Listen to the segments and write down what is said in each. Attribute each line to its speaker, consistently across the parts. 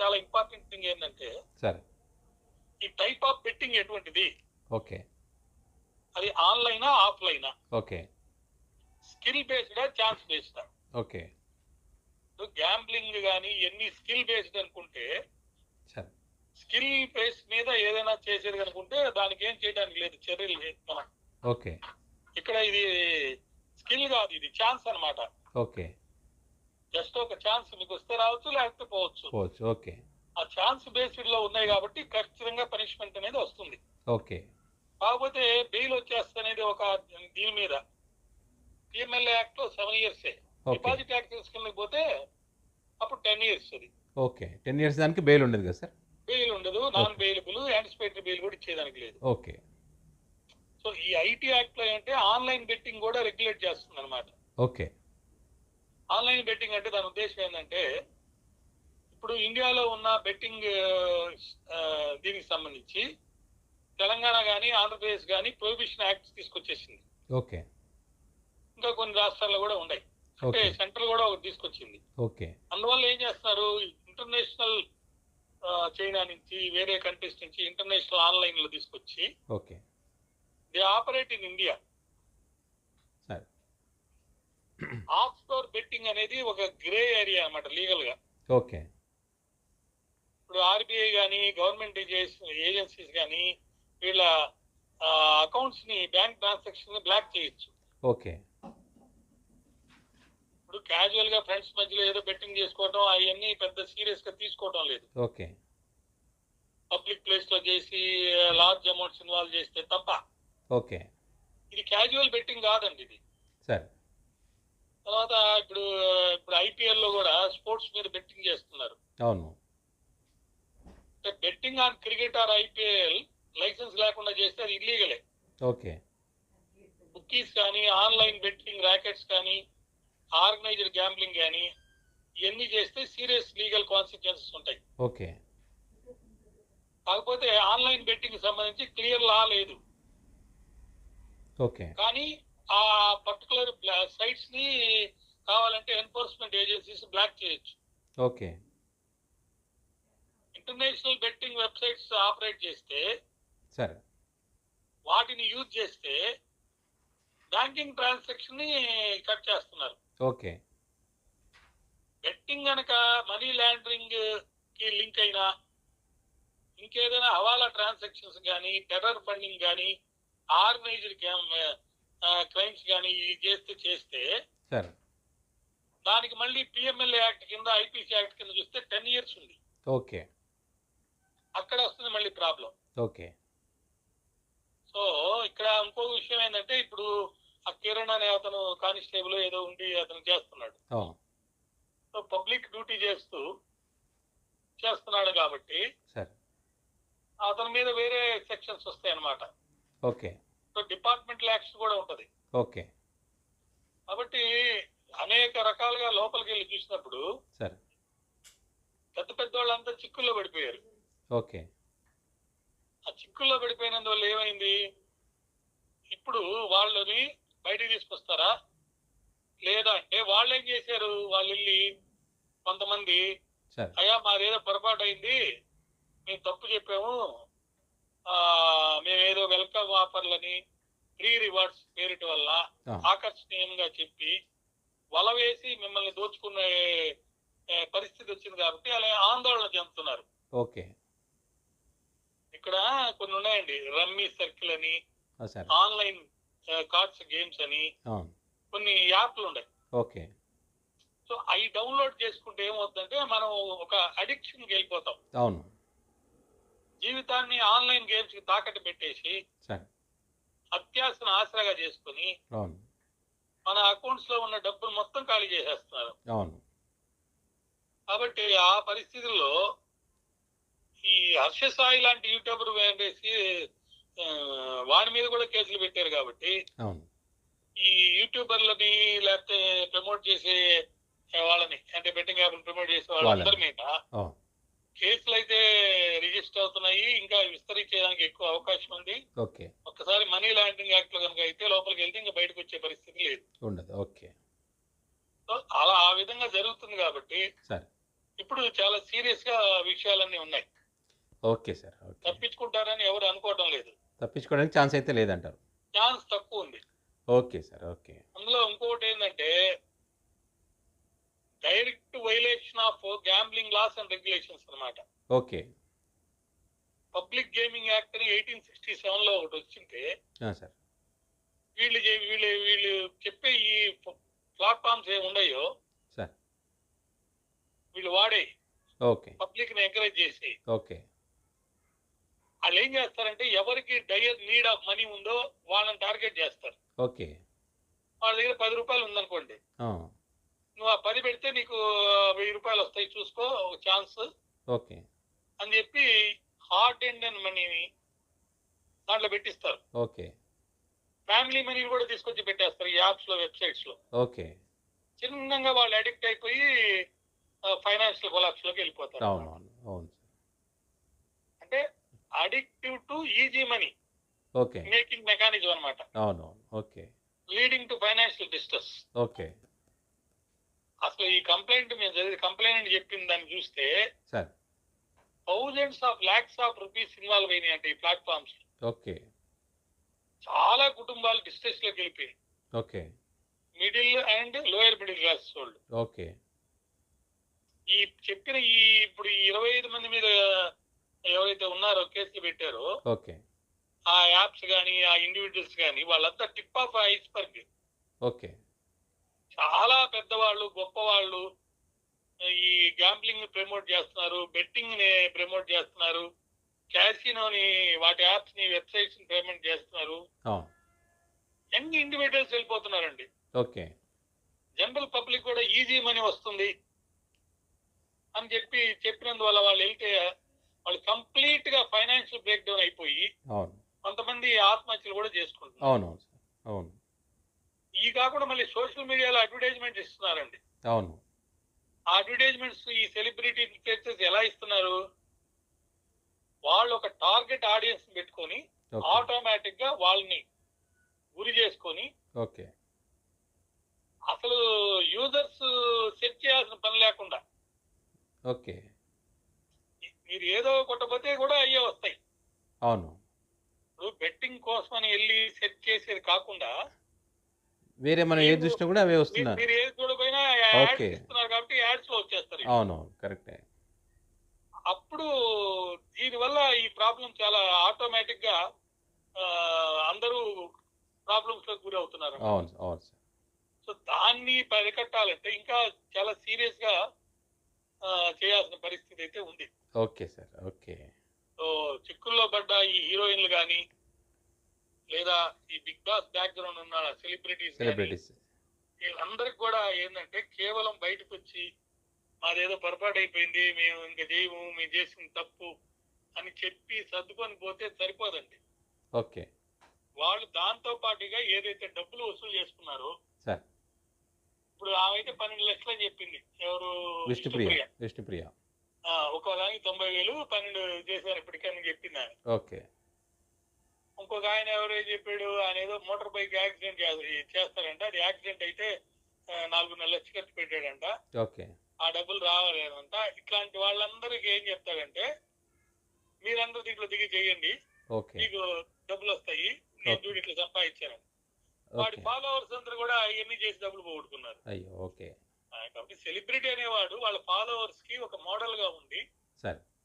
Speaker 1: చాలా important thing ఏంటంటే
Speaker 2: సరే.
Speaker 1: ఈ టైప్ ఆఫ్ బెట్టింగ్ ఎటువంటిది?
Speaker 2: ఓకే.
Speaker 1: అది ఆన్లైనా ఆఫ్లైనా?
Speaker 2: ఓకే.
Speaker 1: స్కిల్ బేస్డా ఛాన్స్ బేస్డా
Speaker 2: ఓకే.
Speaker 1: గ్యాంబ్లింగ్ కానీ ఎన్ని స్కిల్ బేస్డ్ అనుకుంటే
Speaker 2: సరే.
Speaker 1: స్కిల్ బేస్ మీద ఏదైనా చేసేది అనుకుంటే దానికి ఏం చేయడానికి లేదు చర్యలు మనం
Speaker 2: ఓకే.
Speaker 1: ఇక్కడ ఇది స్కిల్ కాదు ఇది ఛాన్స్ అన్నమాట.
Speaker 2: ఓకే.
Speaker 1: జస్ట్ ఒక ఛాన్స్ మీకు వస్తే రావచ్చు లేకపోతే పోవచ్చు.
Speaker 2: పోవచ్చు ఓకే.
Speaker 1: ఆ ఛాన్స్ బేస్డ్లో ఉన్నాయి కాబట్టి ఖచ్చితంగా పనిష్మెంట్ అనేది వస్తుంది.
Speaker 2: ఓకే.
Speaker 1: కాకపోతే బెయిల్ వచ్చేస్తుంది అనేది ఒక దీని మీద. పిఎంఎల్ఏ యాక్ట్లో సెవెన్ ఇయర్స్ డిపాజిట్ యాక్ట్ తీసుకుని పోతే అప్పుడు టెన్ ఇయర్స్ అది.
Speaker 2: ఓకే. టెన్ ఇయర్స్ దానికి బెయిల్ ఉండదు కదా సార్?
Speaker 1: బెయిల్ ఉండదు నాన్ బెయిలబుల్ యాంటిసిపేటరీ బెయిల్ కూడా ఇచ్చేదానికి లేదు.
Speaker 2: ఓకే.
Speaker 1: సో ఈ ఐటీ యాక్ట్లో ఏంటంటే ఆన్లైన్ బెట్టింగ్ కూడా రెగ్యులేట్ చేస్తుంది అనమాట
Speaker 2: ఓకే.
Speaker 1: ఆన్లైన్ బెట్టింగ్ అంటే దాని ఉద్దేశం ఏంటంటే ఇప్పుడు ఇండియాలో ఉన్న బెట్టింగ్ దీనికి సంబంధించి తెలంగాణ కానీ ఆంధ్రప్రదేశ్ కానీ ప్రొహిబిషన్ యాక్ట్స్ తీసుకొచ్చేసింది.
Speaker 2: ఓకే.
Speaker 1: ఇంకా కొన్ని రాష్ట్రాల్లో కూడా ఉన్నాయి. అంటే సెంట్రల్ కూడా ఒకటి తీసుకొచ్చింది.
Speaker 2: ఓకే.
Speaker 1: అందువల్ల ఏం చేస్తున్నారు ఇంటర్నేషనల్ చైనా నుంచి వేరే కంట్రీస్ నుంచి ఇంటర్నేషనల్ ఆన్లైన్లో తీసుకొచ్చి
Speaker 2: okay.
Speaker 1: They operate in India.
Speaker 2: సరే.
Speaker 1: ఆఫ్ స్టోర్ అనేది ఒక గ్రే ఏరియా అన్నమాట లీగల్గా.
Speaker 2: ఓకే.
Speaker 1: ఇప్పుడు ఆర్బీఐ కానీ గవర్నమెంట్ ఏజెన్సీస్ కానీ వీళ్ళ అకౌంట్స్ని బ్యాంక్ ట్రాన్సాక్షన్ని బ్లాక్ చేయొచ్చు.
Speaker 2: ఓకే.
Speaker 1: ఇప్పుడు క్యాజువల్గా ఫ్రెండ్స్ మధ్యలో ఏదో బెట్టింగ్ చేసుకోవడం అవన్నీ పెద్ద సీరియస్గా తీసుకోవడం లేదు.
Speaker 2: ఓకే.
Speaker 1: పబ్లిక్ ప్లేస్లో చేసి లార్జ్ అమౌంట్స్ ఇన్వాల్వ్ చేస్తే తప్ప.
Speaker 2: ఓకే.
Speaker 1: ఇది క్యాజువల్ బెట్టింగ్ కాదండి ఇది.
Speaker 2: సరే
Speaker 1: తర్వాత ఇప్పుడు ఇప్పుడు ఐపీఎల్లో కూడా స్పోర్ట్స్ మీద బెట్టింగ్ చేస్తున్నారు.
Speaker 2: అవును.
Speaker 1: Betting on cricket or IPL license లేకుండా చేస్తే అది ఇల్లీగలే
Speaker 2: ఓకే.
Speaker 1: బుక్కీస్ కానీ ఆన్లైన్ బెట్టింగ్ ర్యాకెట్స్ కానీ ఆర్గనైజ్డ్ గ్యాంబ్లింగ్ కానీ ఇవన్నీ చేస్తే సీరియస్ లీగల్ కాన్సిక్వెన్సెస్ ఉంటాయి.
Speaker 2: ఓకే.
Speaker 1: కాకపోతే ఆన్లైన్ బెట్టింగ్ సంబంధించి క్లియర్ లా లేదు.
Speaker 2: ఓకే.
Speaker 1: కానీ ఆ పర్టికులర్ సైట్స్ని కావాలంటే ఎన్ఫోర్స్మెంట్ ఏజెన్సీస్ బ్లాక్ చేయొచ్చు.
Speaker 2: Okay.
Speaker 1: International betting websites operate చేస్తే
Speaker 2: సరే.
Speaker 1: వాటిని యూజ్ చేస్తే బ్యాంకింగ్ ట్రాన్సాక్షన్ని కట్ చేస్తున్నారు.
Speaker 2: ఓకే.
Speaker 1: బెట్టింగ్ గనక మనీ లాండరింగ్కి లింక్ అయినా ఇంకేదైనా హవాలా ట్రాన్సాక్షన్స్ కానీ టెర్రర్ ఫండింగ్ కానీ ఆర్గనైజ్డ్ క్రైమ్స్ కానీ చేస్తే చేస్తే
Speaker 2: సరే.
Speaker 1: దానికి మళ్ళీ పిఎంఎల్ఏ యాక్ట్ కింద ఐపీసీ యాక్ట్ కింద చూస్తే టెన్ ఇయర్స్ ఉంది.
Speaker 2: ఓకే.
Speaker 1: అక్కడ వస్తుంది మళ్ళీ ప్రాబ్లం
Speaker 2: ఓకే.
Speaker 1: సో ఇక్కడ ఇంకో విషయం ఏంటంటే ఇప్పుడు ఆ కిరణ్ అనే అతను కానిస్టేబుల్ ఏదో ఉండి అతను చేస్తున్నాడు. సో పబ్లిక్ డ్యూటీ చేస్తూ చేస్తున్నాడు కాబట్టి
Speaker 2: సరే.
Speaker 1: అతని మీద వేరే సెక్షన్స్ వస్తాయి అన్నమాట
Speaker 2: ఓకే.
Speaker 1: సో డిపార్ట్మెంటల్ యాక్ట్స్ కూడా ఉంటది.
Speaker 2: ఓకే.
Speaker 1: కాబట్టి అనేక రకాలుగా లోపలికి వెళ్ళి చూసినప్పుడు
Speaker 2: సరే.
Speaker 1: పెద్ద పెద్ద వాళ్ళంతా చిక్కుల్లో పడిపోయారు.
Speaker 2: ఓకే.
Speaker 1: ఆ చిక్కుల్లో పడిపోయినందువల్ల ఏమైంది? ఇప్పుడు వాళ్ళని బయటికి తీసుకొస్తారా? లేదా అంటే వాళ్ళు ఏం చేశారు? వాళ్ళు వెళ్ళి కొంతమంది అయ్యా మాదేదో పొరపాటు అయింది. మేము తప్పు చెప్పాము. వెల్కమ్ ఆఫర్లని ఫ్రీ రివార్డ్స్ పేరిట వల్ల ఆకర్షణీయంగా చెప్పి వల వేసి మిమ్మల్ని దోచుకునే పరిస్థితి వచ్చింది కాబట్టి అలా ఆందోళన చెందుతున్నారు.
Speaker 2: ఓకే.
Speaker 1: ఇక్కడ కొన్ని ఉన్నాయండి. రమ్మీ సర్కిల్ అని ఆన్లైన్ కార్డ్స్ గేమ్స్ అని కొన్ని యాప్లు ఉన్నాయి.
Speaker 2: ఓకే.
Speaker 1: సో అవి డౌన్లోడ్ చేసుకుంటే ఏమవుతుందంటే మనం ఒక అడిక్షన్ వెళ్ళిపోతాం.
Speaker 2: అవును.
Speaker 1: జీవితాన్ని ఆన్లైన్ గేమ్స్కి తాకట్టు పెట్టేసి
Speaker 2: సరే.
Speaker 1: అత్యాశను ఆసరాగా చేసుకుని మన అకౌంట్స్లో ఉన్న డబ్బులు మొత్తం ఖాళీ చేసేస్తున్నారు. కాబట్టి ఆ పరిస్థితుల్లో ఈ హర్ష సాయి లాంటి యూట్యూబర్ వేసి వాడి మీద కూడా కేసులు పెట్టారు కాబట్టి ఈ యూట్యూబర్లని లేకపోతే ప్రమోట్ చేసే వాళ్ళని అంటే బెట్టింగ్ యాప్ ప్రమోట్ చేసే వాళ్ళందరి మీద కేసులు అయితే రిజిస్టర్ అవుతున్నాయి ఇంకా విస్తరించేదానికి ఎక్కువ అవకాశం ఉంది.
Speaker 2: ఓకే.
Speaker 1: ఒక్కసారి మనీ లాండరింగ్ యాక్ట్లో కనుక అయితే లోపలికి వెళ్తే ఇంకా బయటకు వచ్చే పరిస్థితి లేదు.
Speaker 2: ఉండదు. ఓకే.
Speaker 1: సో అలా ఆ విధంగా జరుగుతుంది కాబట్టి
Speaker 2: సరే.
Speaker 1: ఇప్పుడు చాలా సీరియస్గా విషయాలన్నీ ఉన్నాయి.
Speaker 2: Okay sir.
Speaker 1: తప్పించుకుంటారని ఎవరు అనుకోవడం లేదు.
Speaker 2: తప్పించుకోవడానికి ఛాన్స్ అయితే లేదంటారు.
Speaker 1: ఛాన్స్ తక్కువ ఉంది.
Speaker 2: Okay sir. ఓకే.
Speaker 1: అందులో ఇంకోటి ఏంటంటే direct violation of gambling laws and regulations అన్నమాట.
Speaker 2: ఓకే.
Speaker 1: పబ్లిక్ గేమింగ్ యాక్ట్ అని ఎయిటీన్ సిక్స్టీ సెవెన్లో ఒకటి వచ్చింటే వీళ్ళు వీళ్ళు వీళ్ళు చెప్పే ఈ ప్లాట్ఫామ్స్ ఏమి ఉన్నాయో వీళ్ళు వాడే.
Speaker 2: ఓకే.
Speaker 1: పబ్లిక్ని ఎంకరేజ్ చేసి.
Speaker 2: ఓకే.
Speaker 1: వాళ్ళు ఏం చేస్తారంటే ఎవరికి డయర్ నీడ్ ఆఫ్ మనీ ఉందో వాళ్ళని టార్గెట్ చేస్తారు.
Speaker 2: ఓకే.
Speaker 1: వాళ్ళ దగ్గర పది రూపాయలు ఉందనుకోండి. నువ్వు ఆ పది పెడితే నీకు వెయ్యి రూపాయలు వస్తాయి చూసుకో ఒక ఛాన్స్
Speaker 2: ఓకే.
Speaker 1: అని చెప్పి హార్డ్ అండ్ అండ్ మనీని దాంట్లో పెట్టిస్తారు.
Speaker 2: ఓకే.
Speaker 1: ఫ్యామిలీ మనీ కూడా తీసుకొచ్చి పెట్టేస్తారు ఈ యాప్స్లో వెబ్సైట్స్లో
Speaker 2: ఓకే.
Speaker 1: చిన్నగా వాళ్ళు అడిక్ట్ అయిపోయి ఫైనాన్షియల్ కొలాప్స్లోకి వెళ్ళిపోతారు అంటే addictive to easy money
Speaker 2: okay.
Speaker 1: Making mechanism అన్నమాట.
Speaker 2: అవును అవును okay.
Speaker 1: Leading to financial distress
Speaker 2: okay.
Speaker 1: అసలు ఈ కంప్లైంట్ మేము చదివి కంప్లైంట్ చెప్పిన దాన్ని చూస్తే thousands of lakhs of rupees involve అయినాయి అంటే ఈ ప్లాట్ఫామ్స్.
Speaker 2: ఓకే.
Speaker 1: చాలా కుటుంబాలు డిస్ట్రెస్లోకి వెళ్ళిపోయి
Speaker 2: okay.
Speaker 1: Middle and lower middle class వాళ్ళు.
Speaker 2: ఓకే.
Speaker 1: ఈ చెప్పిన ఈ ఇప్పుడు ఇరవై ఐదు మంది మీద ఎవరైతే ఉన్నారో కేసులు పెట్టారో
Speaker 2: ఓకే.
Speaker 1: ఆ యాప్స్ కానీ ఆ ఇండివిజువల్స్ కానీ వాళ్ళంతా టిప్ ఆఫ్ ఐస్బర్గ్
Speaker 2: ఓకే.
Speaker 1: చాలా పెద్దవాళ్ళు గొప్పవాళ్ళు ఈ గ్యాంబ్లింగ్ ప్రమోట్ చేస్తున్నారు బెట్టింగ్ని ప్రమోట్ చేస్తున్నారు క్యాసినోని వాటి యాప్స్ని వెబ్సైట్స్ని పేమెంట్ చేస్తున్నారు. యంగ్ ఇండివిజువల్స్ వెళ్ళిపోతున్నారండి.
Speaker 2: ఓకే.
Speaker 1: జనరల్ పబ్లిక్ కూడా ఈజీ మనీ వస్తుంది అని చెప్పి చెప్పినందువల్ల వాళ్ళు వెళ్తే వాళ్ళు కంప్లీట్గా ఫైనాన్షియల్ బ్రేక్ డౌన్ అయిపోయి కొంతమంది ఆత్మహత్యలు కూడా చేసుకుంటున్నారు.
Speaker 2: అవును అవును.
Speaker 1: ఈ కాకుండా మళ్ళీ సోషల్ మీడియాలో అడ్వర్టైజ్మెంట్ ఇస్తున్నారండి.
Speaker 2: అవును.
Speaker 1: ఆ అడ్వర్టైజ్మెంట్స్ ఈ సెలబ్రిటీ ఇన్ఫ్లుయెన్సర్స్ ఎలా ఇస్తున్నారు? వాళ్ళు ఒక టార్గెట్ ఆడియన్స్ పెట్టుకొని ఆటోమేటిక్గా వాళ్ళని గురి చేసుకొని
Speaker 2: ఓకే.
Speaker 1: అసలు యూజర్స్ సెట్ చేయాల్సిన పని లేకుండా
Speaker 2: ఓకే.
Speaker 1: మీరు ఏదో కొట్టపోతే కూడా అయ్యే వస్తాయి.
Speaker 2: అవును.
Speaker 1: ఇప్పుడు బెట్టింగ్ కోసం అని వెళ్ళి సెట్ చేసేది కాకుండా
Speaker 2: వేరే మనం ఏది చూసినా కూడా అవే
Speaker 1: మీరు ఏది చూడపోయినా యాడ్స్
Speaker 2: ఓకే.
Speaker 1: ఇస్తున్నారు కాబట్టి యాడ్స్లో వచ్చేస్తారు ఇవి.
Speaker 2: అవును కరెక్టే.
Speaker 1: అప్పుడు దీనివల్ల ఈ ప్రాబ్లం చాలా ఆటోమేటిక్గా ఆ, అందరూ ప్రాబ్లమ్స్లో గురి అవుతున్నారు
Speaker 2: అవును అవును సార్.
Speaker 1: సో దాన్ని పరికట్టాలంటే ఇంకా చాలా సీరియస్గా ఆ, చేయాల్సిన పరిస్థితి అయితే ఉంది.
Speaker 2: Okay sir okay.
Speaker 1: సో చిక్కుల్లో పడ్డ ఈ హీరోయిన్లు కానీ లేదా ఈ బిగ్ బాస్ బ్యాక్గ్రౌండ్ ఉన్న సెలబ్రిటీస్
Speaker 2: సెలబ్రిటీస్
Speaker 1: వీళ్ళందరికి కూడా ఏంటంటే కేవలం బయటకు వచ్చి మాదేదో పొరపాటు అయిపోయింది మేము ఇంకా చేయము మేము చేసిన తప్పు అని చెప్పి సర్దుకొని పోతే సరిపోదండి.
Speaker 2: ఓకే.
Speaker 1: వాళ్ళు దాంతో పాటుగా ఏదైతే డబ్బులు వసూలు చేసుకున్నారో
Speaker 2: సార్.
Speaker 1: ఇప్పుడు ఆమె అయితే పన్నెండు లక్షలు అని చెప్పింది. ఎవరు?
Speaker 2: విష్ణుప్రియ.
Speaker 1: విష్ణుప్రియ.
Speaker 2: విష్ణుప్రియ.
Speaker 1: ఆ, ఒక్కో దానికి తొంభై వేలు పన్నెండు చేశారు ఇప్పటికని చెప్పింది ఆమె
Speaker 2: ఓకే.
Speaker 1: ఇంకొక ఆయన ఎవరు చెప్పాడు? ఆయన ఏదో మోటార్ బైక్ యాక్సిడెంట్ చేస్తారంట అది యాక్సిడెంట్ అయితే నాలుగున్నర లక్షలు ఖర్చు పెట్టాడంట.
Speaker 2: ఓకే.
Speaker 1: ఆ డబ్బులు రావాలేదంట. ఇట్లాంటి వాళ్ళందరికీ ఏం చెప్తాడంటే మీరందరూ దీంట్లో దిగి చేయండి. మీకు డబ్బులు వస్తాయి. నేను. చూడు ఇట్లా సంపాదించాను. వాడి ఫాలోవర్స్ అందరూ కూడా ఇవన్నీ చేసి డబ్బులు పోగొట్టుకున్నారు.
Speaker 2: ఓకే.
Speaker 1: కాబట్టి సెలబ్రిటీ అనేవాడు వాళ్ళ ఫాలోవర్స్కి ఒక మోడల్గా ఉండి
Speaker 2: సరే.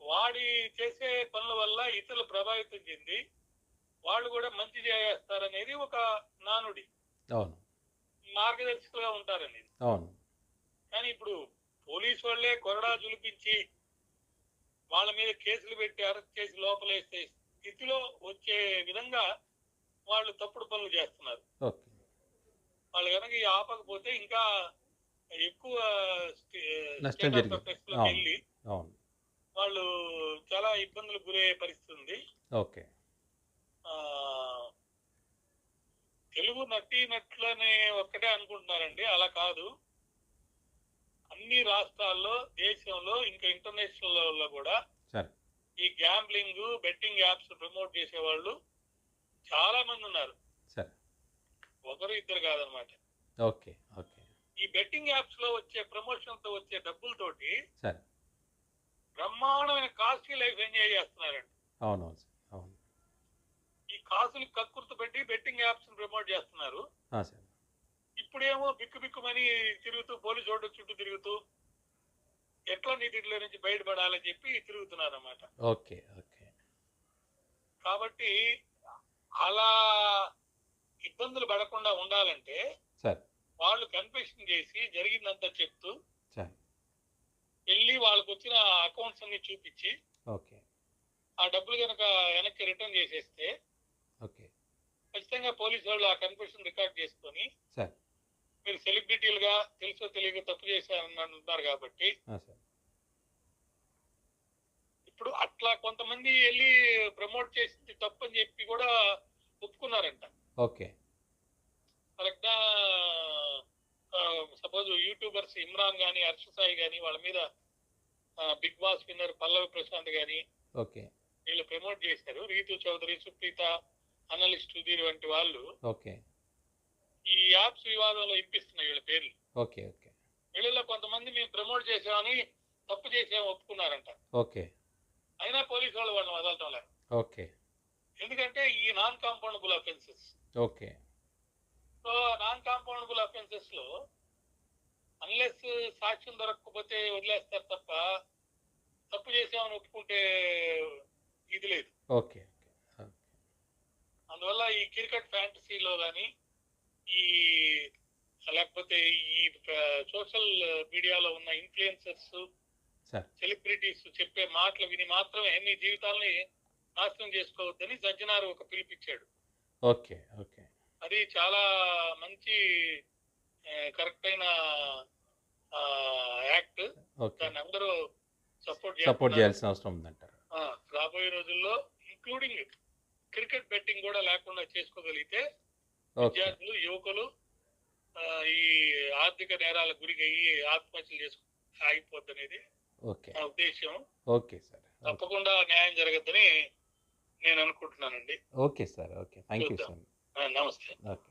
Speaker 1: వాడి చేసే పనుల వల్ల ఇతరులు ప్రభావితం చెంది వాళ్ళు కూడా మంచి చేస్తారనేది ఒక నానుడి.
Speaker 2: అవును.
Speaker 1: మార్గదర్శకులుగా ఉంటారనేది.
Speaker 2: అవును.
Speaker 1: కానీ ఇప్పుడు పోలీసు వాళ్ళే కొరడా జులిపించి వాళ్ళ మీద కేసులు పెట్టి అరెస్ట్ చేసి లోపలేసే స్థితిలో వచ్చే విధంగా వాళ్ళు తప్పుడు పనులు చేస్తున్నారు. వాళ్ళు కనుక ఆపకపోతే ఇంకా ఎక్కువ. వెళ్ళి
Speaker 2: అవును.
Speaker 1: వాళ్ళు చాలా ఇబ్బందులు గురయ్యే పరిస్థితి ఉంది.
Speaker 2: ఓకే.
Speaker 1: తెలుగు నటి నట్లని ఒక్కటే అనుకుంటున్నారండి. అలా కాదు. అన్ని రాష్ట్రాల్లో దేశంలో ఇంకా ఇంటర్నేషనల్లో కూడా ఈ గ్యాంబ్లింగ్ బెట్టింగ్ యాప్స్ ప్రమోట్ చేసే వాళ్ళు చాలా మంది ఉన్నారు. ఒకరు ఇద్దరు కాదనమాట.
Speaker 2: Okay okay.
Speaker 1: ఈ బెట్టింగ్ యాప్స్లో వచ్చే ప్రమోషన్తో వచ్చే డబ్బులతోటి
Speaker 2: సార్.
Speaker 1: బ్రహ్మాండమైన కాస్ట్లీ లైఫ్ ఎంజాయ్ చేస్తున్నారండి.
Speaker 2: అవునవును అవును.
Speaker 1: ఈ కాసులు కక్కుర్తు పెట్టి బెట్టింగ్ యాప్స్ ప్రమోట్ చేస్తున్నారు. ఇప్పుడేమో బిక్కు బిక్కుమని తిరుగుతూ పోలీసు రోడ్డు చుట్టూ తిరుగుతూ ఎట్లా నీ దీంట్లో నుంచి బయటపడాలని చెప్పి తిరుగుతున్నారు అన్నమాట
Speaker 2: ఓకే ఓకే.
Speaker 1: కాబట్టి అలా ఇబ్బందులు పడకుండా ఉండాలంటే వాళ్ళు కన్ఫెషన్ చేసి జరిగిందంతా చెప్తూ వెళ్ళి వాళ్ళకి వచ్చిన అకౌంట్స్ అన్ని చూపించి
Speaker 2: ఓకే.
Speaker 1: ఆ డబ్బులు కనుక వెనక్కి రిటర్న్ చేసేస్తే
Speaker 2: ఓకే.
Speaker 1: ఖచ్చితంగా పోలీసు వాళ్ళు ఆ కన్ఫెషన్ రికార్డ్ చేసుకొని మీరు సెలబ్రిటీలుగా తెలుసో తెలియక తప్పు చేశారని అంటున్నారు కాబట్టి ఇప్పుడు అట్లా కొంతమంది వెళ్ళి ప్రమోట్ చేసింది తప్పు అని చెప్పి కూడా ఒప్పుకున్నారంట.
Speaker 2: ఓకే.
Speaker 1: కరెక్టా సపోజ్ యూట్యూబర్స్ ఇమ్రాన్ గాని హర్ష సాయి గాని వాళ్ళ మీద Bigg Boss winner Pallavi Prashant గాని
Speaker 2: ఓకే.
Speaker 1: వీళ్ళు ప్రమోట్ చేశారు. రీతు చౌదరి సుప్రీత అనలిస్ట్ సుధీర్ వంటి వాళ్ళు
Speaker 2: ఓకే.
Speaker 1: ఈ యాప్స్ వివాదంలో ఇప్పిస్తున్నాయి వీళ్ళ పేర్లు.
Speaker 2: Okay okay.
Speaker 1: వీళ్ళలో కొంతమంది మేము ప్రమోట్ చేసామని తప్పు చేసాము ఒప్పుకున్నారంట.
Speaker 2: ఓకే.
Speaker 1: అయినా పోలీసు వాళ్ళు వాళ్ళని వదలటం లేదు.
Speaker 2: ఓకే.
Speaker 1: ఎందుకంటే ఈ non compoundable offences.
Speaker 2: Okay.
Speaker 1: So non compoundable అఫెన్సెస్లో unless సాక్ష్యం దొరకకపోతే వదిలేస్తారు తప్ప తప్పు చేసామని ఒప్పుకుంటే ఇది లేదు.
Speaker 2: ఓకే
Speaker 1: అందువల్ల ఈ క్రికెట్ ఫ్యాంటసీలో కానీ ఈ లేకపోతే ఈ సోషల్ మీడియాలో ఉన్న ఇన్ఫ్లుయెన్సర్స్
Speaker 2: సార్.
Speaker 1: సెలబ్రిటీస్ చెప్పే మాటలు విని మాత్రమే మీ జీవితాల్ని నాశనం చేసుకోవద్దని సజ్జనారు ఒక పిలిపించాడు
Speaker 2: ఓకే ఓకే.
Speaker 1: అది చాలా మంచి కరెక్ట్ అయిన యాక్ట్ దాన్ని అందరూ సపోర్ట్
Speaker 2: సపోర్ట్ చేయాల్సిన అవసరం ఉందంటారు.
Speaker 1: రాబోయే రోజుల్లో ఇంక్లూడింగ్ క్రికెట్ బెట్టింగ్ కూడా లేకుండా చేసుకోగలిగితే విద్యార్థులు యువకులు ఈ ఆర్థిక నేరాల గురికి అయ్యి ఆత్మహత్యలు చేసుకు ఆగిపోద్ది అనేది
Speaker 2: ఓకే.
Speaker 1: నా ఉద్దేశం
Speaker 2: ఓకే సార్.
Speaker 1: తప్పకుండా న్యాయం జరగద్దని నేను అనుకుంటున్నానండి.
Speaker 2: Okay sir. Okay. Thank you. Sir.
Speaker 1: నమస్తే.
Speaker 2: ఓకే.